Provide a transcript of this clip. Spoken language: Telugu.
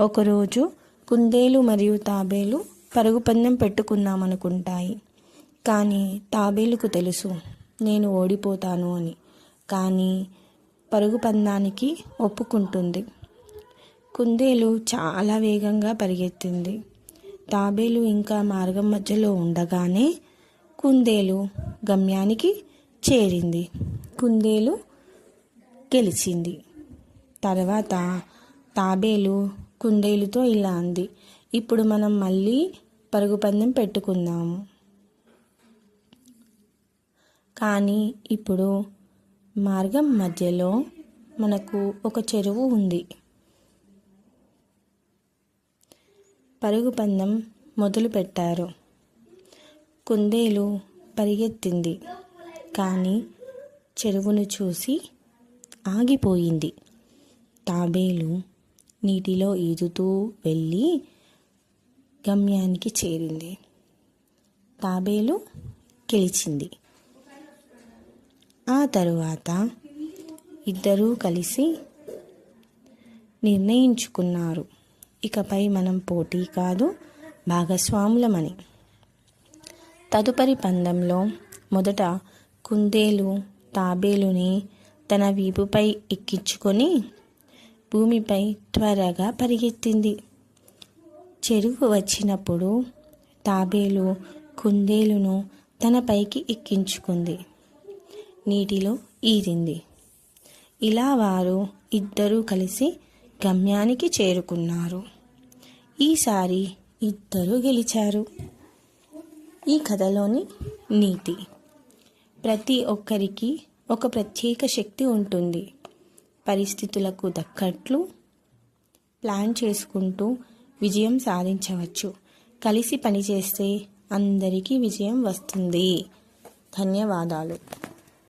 ఒకరోజు కుందేలు మరియు తాబేలు పరుగు పందెం పెట్టుకుందామనుకుంటాయి. కానీ తాబేలుకు తెలుసు నేను ఓడిపోతాను అని. కానీ పరుగు పందానికి ఒప్పుకుంటుంది. కుందేలు చాలా వేగంగా పరిగెత్తింది. తాబేలు ఇంకా మార్గం మధ్యలో ఉండగానే కుందేలు గమ్యానికి చేరింది. కుందేలు గెలిచింది. తర్వాత తాబేలు కుందేలుతో ఇలా అంది. ఇప్పుడు మనం మళ్ళీ పరుగు పందెం పెట్టుకుందాము. కానీ ఇప్పుడు మార్గం మధ్యలో మనకు ఒక చెరువు ఉంది. పరుగు పందెం మొదలు పెట్టారు. కుందేలు పరిగెత్తింది. కానీ చెరువును చూసి ఆగిపోయింది. తాబేలు నీటిలో ఈదుతూ వెళ్ళి గమ్యానికి చేరింది. తాబేలు గెలిచింది. ఆ తరువాత ఇద్దరూ కలిసి నిర్ణయించుకున్నారు. ఇకపై మనం పోటీ కాదు భాగస్వాములమని. తదుపరి పందెంలో మొదట కుందేలు తాబేలుని తన వీపుపై ఎక్కించుకొని భూమిపై త్వరగా పరిగెత్తింది. చెరువు వచ్చినప్పుడు తాబేలు కుందేలును తన పైకి ఎక్కించుకుంది. నీటిలో ఈదింది ఇలా వారు ఇద్దరూ కలిసి గమ్యానికి చేరుకున్నారు. ఈసారి ఇద్దరూ గెలిచారు. ఈ కథలోని నీతి. ప్రతి ఒక్కరికి ఒక ప్రత్యేక శక్తి ఉంటుంది. పరిస్థితులకు దక్కట్లు ప్లాన్ చేసుకుంటూ విజయం సాధించవచ్చు. కలిసి పనిచేస్తే అందరికీ విజయం వస్తుంది. ధన్యవాదాలు.